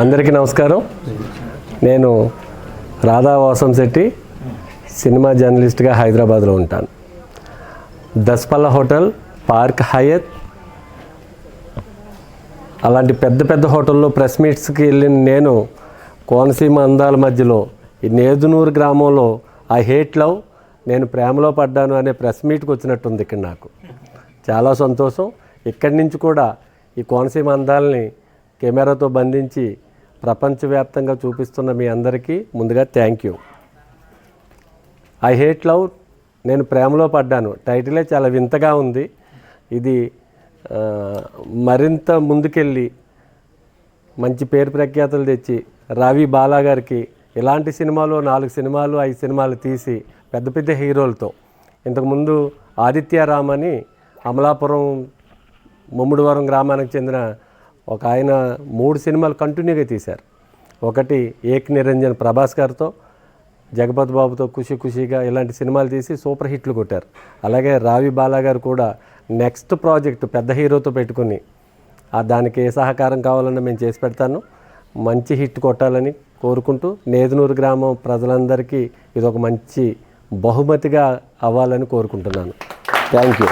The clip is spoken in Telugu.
అందరికీ నమస్కారం. నేను రాధావాసం శెట్టి సినిమా జర్నలిస్ట్గా హైదరాబాద్లో ఉంటాను. దస్పల్ల హోటల్ పార్క్ హయత్ అలాంటి పెద్ద పెద్ద హోటల్లో ప్రెస్ మీట్స్కి వెళ్ళిన నేను కోనసీమ అందాల మధ్యలో ఈ నేదునూరు గ్రామంలో ఐ హేట్ లవ్ నేను ప్రేమలో పడ్డాను అనే ప్రెస్ మీట్కి వచ్చినట్టుంది ఇక్కడ నాకు. చాలా సంతోషం. ఇక్కడి నుంచి కూడా ఈ కోనసీమ అందాలని కెమెరాతో బంధించి ప్రపంచవ్యాప్తంగా చూపిస్తున్న మీ అందరికీ ముందుగా thank you I hate love నేను ప్రేమలో పడ్డాను. టైటిలే చాలా వింతగా ఉంది. ఇది మరింత ముందుకెళ్ళి మంచి పేరు ప్రఖ్యాతులు తెచ్చి రావి బాలా గారికి ఇలాంటి సినిమాలు నాలుగు సినిమాలు ఐదు సినిమాలు తీసి పెద్ద పెద్ద హీరోలతో. ఇంతకుముందు ఆదిత్య రామ్ అని అమలాపురం ముమ్మిడివరం గ్రామానికి చెందిన ఒక ఆయన మూడు సినిమాలు కంటిన్యూగా తీశారు. ఒకటి ఏక్ నిరంజన్ ప్రభాస్ గారితో జగపతి బాబుతో ఖుషి ఖుషిగా ఇలాంటి సినిమాలు తీసి సూపర్ హిట్లు కొట్టారు. అలాగే రావి బాలా గారు కూడా నెక్స్ట్ ప్రాజెక్ట్ పెద్ద హీరోతో పెట్టుకుని దానికి ఏ సహకారం కావాలన్నా మేము చేసి పెడతాను మంచి హిట్ కొట్టాలని కోరుకుంటూ నేదునూరు గ్రామం ప్రజలందరికీ ఇది ఒక మంచి బహుమతిగా అవ్వాలని కోరుకుంటున్నాను. Thank you.